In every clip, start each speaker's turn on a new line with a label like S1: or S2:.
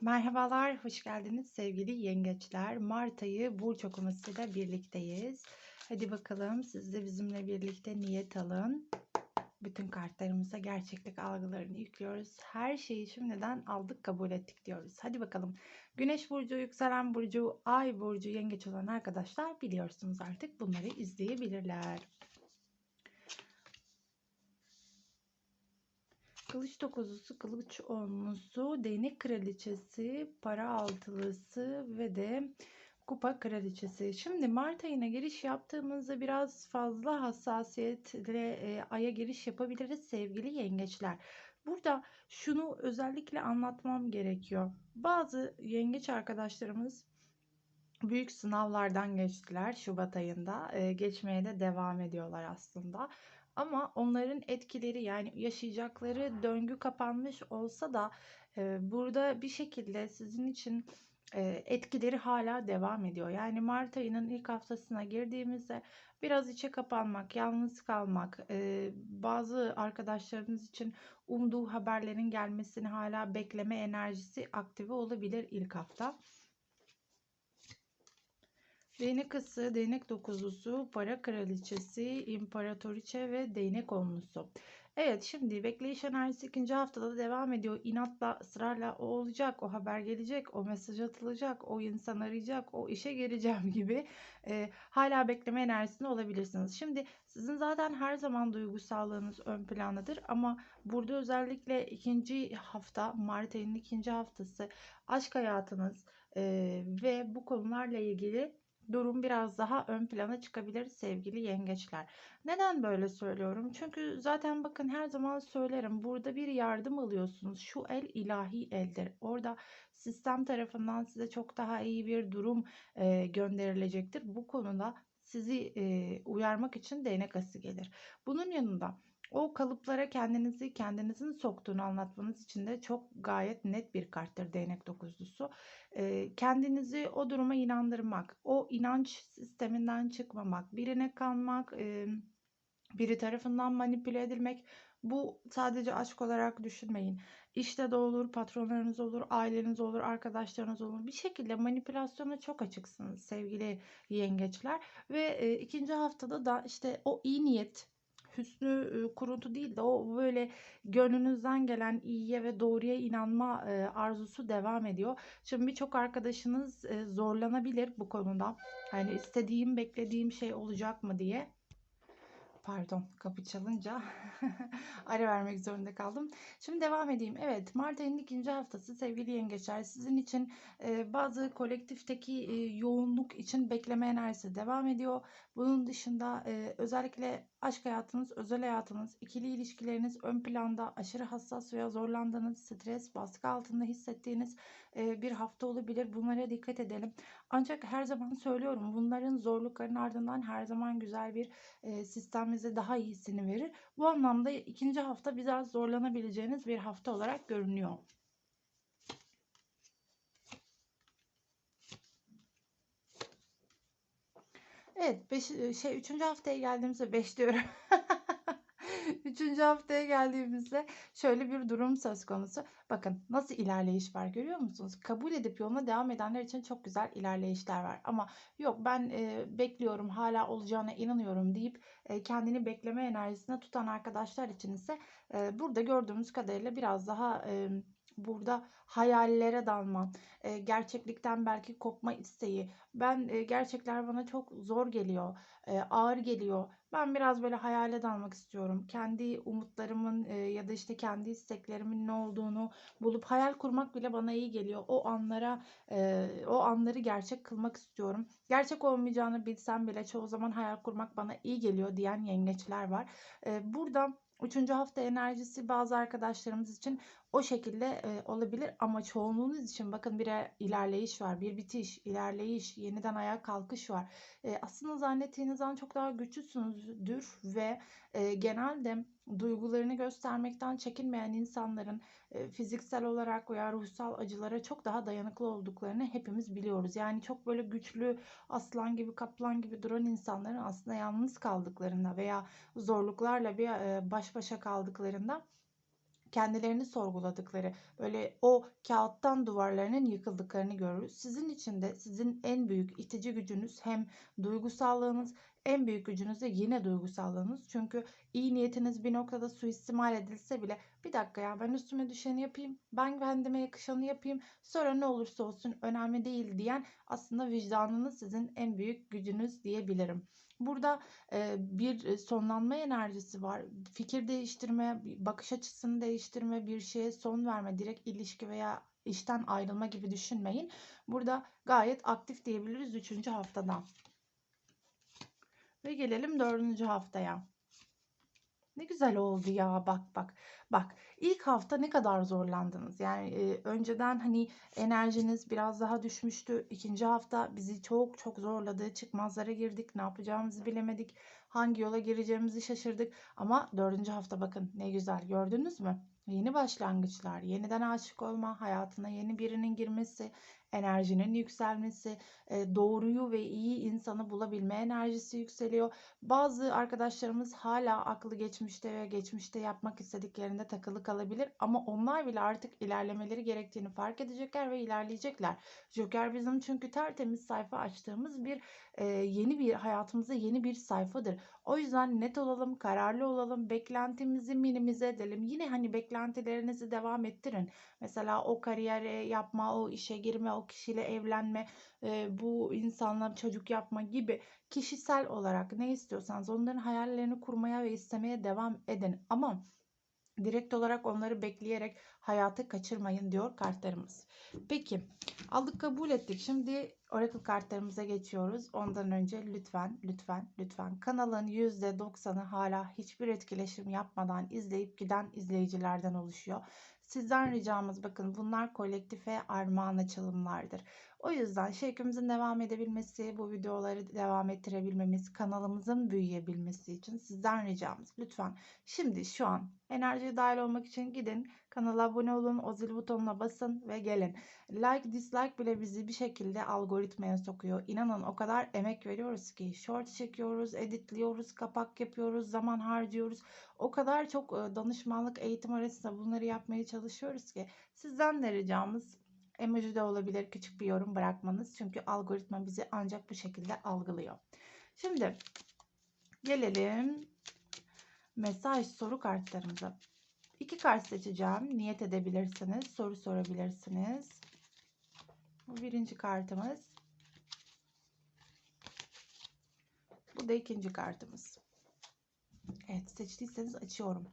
S1: Merhabalar, hoş geldiniz sevgili yengeçler. Mart ayı burç okumasıyla birlikteyiz. Hadi bakalım siz de bizimle birlikte niyet alın. Bütün kartlarımıza gerçeklik algılarını yüklüyoruz. Her şeyi şimdiden aldık, kabul ettik diyoruz. Hadi bakalım. Güneş burcu, yükselen burcu, ay burcu, yengeç olan arkadaşlar biliyorsunuz artık bunları izleyebilirler. Kılıç dokuzusu, kılıç onlusu, değnek kraliçesi, para altılısı ve de kupa kraliçesi. Şimdi Mart ayına giriş yaptığımızda biraz fazla hassasiyetle e, aya giriş yapabiliriz sevgili yengeçler. Burada şunu özellikle anlatmam gerekiyor. Bazı yengeç arkadaşlarımız büyük sınavlardan geçtiler Şubat ayında. Geçmeye de devam ediyorlar aslında. Ama onların etkileri yani yaşayacakları döngü kapanmış olsa da burada bir şekilde sizin için etkileri hala devam ediyor. Yani Mart ayının ilk haftasına girdiğimizde biraz içe kapanmak, yalnız kalmak, bazı arkadaşlarınız için umduğu haberlerin gelmesini hala bekleme enerjisi aktive olabilir ilk hafta. Değnek ısı, değnek dokuzlusu, para kraliçesi, imparatoriçe ve değnek onlusu. Evet şimdi bekleyiş enerjisi ikinci haftada da devam ediyor. İnatla, ısrarla o olacak, o haber gelecek, o mesaj atılacak, o insan arayacak, o işe geleceğim gibi e, hala bekleme enerjisinde olabilirsiniz. Şimdi sizin zaten her zaman duygusallığınız ön plandadır ama burada özellikle ikinci hafta, Mart ayının ikinci haftası aşk hayatınız e, ve bu konularla ilgili durum biraz daha ön plana çıkabilir sevgili yengeçler. Neden böyle söylüyorum? Çünkü zaten bakın her zaman söylerim. Burada bir yardım alıyorsunuz. Şu el ilahi eldir. Orada sistem tarafından size çok daha iyi bir durum e, gönderilecektir. Bu konuda sizi e, uyarmak için değnek ası gelir. Bunun yanında o kalıplara kendinizi kendinizin soktuğunu anlatmanız için de çok gayet net bir karttır değnek dokuzlusu. E, kendinizi o duruma inandırmak, o inanç sisteminden çıkmamak, birine kanmak, biri tarafından manipüle edilmek bu sadece aşk olarak düşünmeyin. İşte de olur, patronlarınız olur, aileniz olur, arkadaşlarınız olur. Bir şekilde manipülasyona çok açıksınız sevgili yengeçler. Ve e, ikinci haftada da işte o iyi niyet, hüsnü kuruntu değil de o böyle gönlünüzden gelen iyiye ve doğruya inanma arzusu devam ediyor. Şimdi birçok arkadaşınız zorlanabilir bu konuda. Hani istediğim, beklediğim şey olacak mı diye. Pardon kapı çalınca ara vermek zorunda kaldım. Şimdi devam edeyim. Evet Mart ayının ikinci haftası sevgili yengeçler sizin için e, bazı kolektifteki e, yoğunluk için bekleme enerjisi devam ediyor. Bunun dışında e, özellikle aşk hayatınız, özel hayatınız, ikili ilişkileriniz ön planda aşırı hassas veya zorlandığınız, stres, baskı altında hissettiğiniz bir hafta olabilir. Bunlara dikkat edelim. Ancak her zaman söylüyorum bunların zorlukların ardından her zaman güzel bir sistem bize daha iyisini verir. Bu anlamda ikinci hafta biraz zorlanabileceğiniz bir hafta olarak görünüyor. Evet, beş, şey üçüncü haftaya geldiğimizde 5 diyorum. Üçüncü haftaya geldiğimizde şöyle bir durum söz konusu. Bakın nasıl ilerleyiş var görüyor musunuz? Kabul edip yoluna devam edenler için çok güzel ilerleyişler var. Ama yok ben e, bekliyorum hala olacağına inanıyorum deyip e, kendini bekleme enerjisine tutan arkadaşlar için ise e, burada gördüğümüz kadarıyla biraz daha... E, burada hayallere dalma, gerçeklikten belki kopma isteği. Ben e, gerçekler bana çok zor geliyor, e, ağır geliyor. Ben biraz böyle hayale dalmak istiyorum. Kendi umutlarımın e, ya da işte kendi isteklerimin ne olduğunu bulup hayal kurmak bile bana iyi geliyor. O anlara, e, o anları gerçek kılmak istiyorum. Gerçek olmayacağını bilsem bile çoğu zaman hayal kurmak bana iyi geliyor diyen yengeçler var. E, burada Üçüncü hafta enerjisi bazı arkadaşlarımız için o şekilde e, olabilir ama çoğunluğunuz için bakın bir ilerleyiş var, bir bitiş, ilerleyiş, yeniden ayağa kalkış var. E, aslında zannettiğinizden çok daha güçlüsünüzdür ve e, genelde duygularını göstermekten çekinmeyen insanların e, fiziksel olarak veya ruhsal acılara çok daha dayanıklı olduklarını hepimiz biliyoruz. Yani çok böyle güçlü aslan gibi kaplan gibi duran insanların aslında yalnız kaldıklarında veya zorluklarla bir e, baş başa kaldıklarında kendilerini sorguladıkları, böyle o kağıttan duvarlarının yıkıldıklarını görürüz. Sizin için de sizin en büyük itici gücünüz hem duygusallığınız en büyük gücünüz de yine duygusallığınız. Çünkü iyi niyetiniz bir noktada suistimal edilse bile bir dakika ya ben üstüme düşeni yapayım, ben kendime yakışanı yapayım, sonra ne olursa olsun önemli değil diyen aslında vicdanınız sizin en büyük gücünüz diyebilirim. Burada bir sonlanma enerjisi var. Fikir değiştirme, bakış açısını değiştirme, bir şeye son verme, direkt ilişki veya işten ayrılma gibi düşünmeyin. Burada gayet aktif diyebiliriz 3. haftadan. Ve gelelim 4. haftaya. Ne güzel oldu ya bak bak. Bak ilk hafta ne kadar zorlandınız. Yani e, önceden hani enerjiniz biraz daha düşmüştü. İkinci hafta bizi çok çok zorladı. Çıkmazlara girdik. Ne yapacağımızı bilemedik. Hangi yola gireceğimizi şaşırdık. Ama dördüncü hafta bakın ne güzel gördünüz mü? Yeni başlangıçlar, yeniden aşık olma, hayatına yeni birinin girmesi, enerjinin yükselmesi, e, doğruyu ve iyi insanı bulabilme enerjisi yükseliyor. Bazı arkadaşlarımız hala aklı geçmişte ve geçmişte yapmak istediklerinde takılı kalabilir ama onlar bile artık ilerlemeleri gerektiğini fark edecekler ve ilerleyecekler. Joker bizim çünkü tertemiz sayfa açtığımız bir e, yeni bir hayatımızda yeni bir sayfadır. O yüzden net olalım, kararlı olalım, beklentimizi minimize edelim. Yine hani beklentilerinizi devam ettirin. Mesela o kariyeri yapma, o işe girme, o kişiyle evlenme, e, bu insanla çocuk yapma gibi kişisel olarak ne istiyorsanız onların hayallerini kurmaya ve istemeye devam edin. Ama direkt olarak onları bekleyerek hayatı kaçırmayın diyor kartlarımız. Peki aldık kabul ettik. Şimdi Oracle kartlarımıza geçiyoruz. Ondan önce lütfen lütfen lütfen kanalın %90'ı hala hiçbir etkileşim yapmadan izleyip giden izleyicilerden oluşuyor. Sizden ricamız bakın bunlar kolektife armağan açılımlardır. O yüzden şevkimizin devam edebilmesi, bu videoları devam ettirebilmemiz, kanalımızın büyüyebilmesi için sizden ricamız lütfen şimdi şu an enerjiye dahil olmak için gidin kanala abone olun, o zil butonuna basın ve gelin. Like, dislike bile bizi bir şekilde algoritmaya sokuyor. İnanın o kadar emek veriyoruz ki short çekiyoruz, editliyoruz, kapak yapıyoruz, zaman harcıyoruz. O kadar çok danışmanlık eğitim arasında bunları yapmaya çalışıyoruz ki sizden de ricamız Emoji de olabilir küçük bir yorum bırakmanız. Çünkü algoritma bizi ancak bu şekilde algılıyor. Şimdi gelelim mesaj soru kartlarımıza. İki kart seçeceğim. Niyet edebilirsiniz. Soru sorabilirsiniz. Bu birinci kartımız. Bu da ikinci kartımız. Evet seçtiyseniz açıyorum.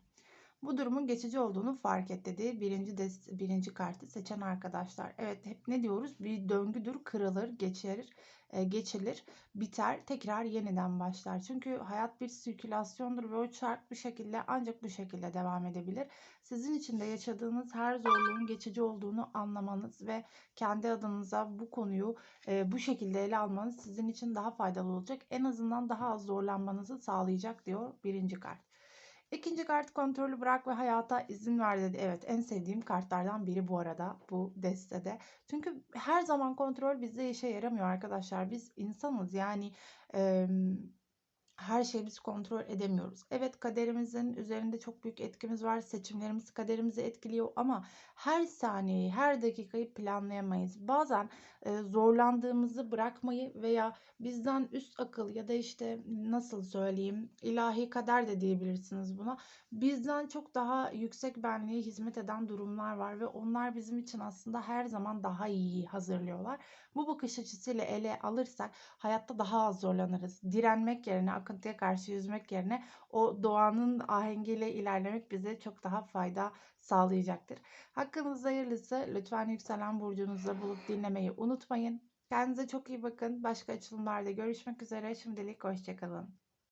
S1: Bu durumun geçici olduğunu fark et dedi. Birinci, de, birinci kartı seçen arkadaşlar. Evet hep ne diyoruz? Bir döngüdür, kırılır, geçer, e, geçilir, biter, tekrar yeniden başlar. Çünkü hayat bir sirkülasyondur ve o çark bir şekilde ancak bu şekilde devam edebilir. Sizin için de yaşadığınız her zorluğun geçici olduğunu anlamanız ve kendi adınıza bu konuyu e, bu şekilde ele almanız sizin için daha faydalı olacak. En azından daha az zorlanmanızı sağlayacak diyor birinci kart. İkinci kart kontrolü bırak ve hayata izin ver dedi. Evet en sevdiğim kartlardan biri bu arada bu destede. Çünkü her zaman kontrol bizde işe yaramıyor arkadaşlar. Biz insanız yani... E, her şeyi biz kontrol edemiyoruz. Evet kaderimizin üzerinde çok büyük etkimiz var. Seçimlerimiz kaderimizi etkiliyor ama her saniyeyi, her dakikayı planlayamayız. Bazen e, zorlandığımızı bırakmayı veya bizden üst akıl ya da işte nasıl söyleyeyim ilahi kader de diyebilirsiniz buna. Bizden çok daha yüksek benliğe hizmet eden durumlar var ve onlar bizim için aslında her zaman daha iyi hazırlıyorlar. Bu bakış açısıyla ele alırsak hayatta daha az zorlanırız. Direnmek yerine akıntıya karşı yüzmek yerine o doğanın ahengiyle ilerlemek bize çok daha fayda sağlayacaktır. Hakkınızda hayırlısı lütfen yükselen burcunuzla bulup dinlemeyi unutmayın. Kendinize çok iyi bakın. Başka açılımlarda görüşmek üzere. Şimdilik hoşçakalın.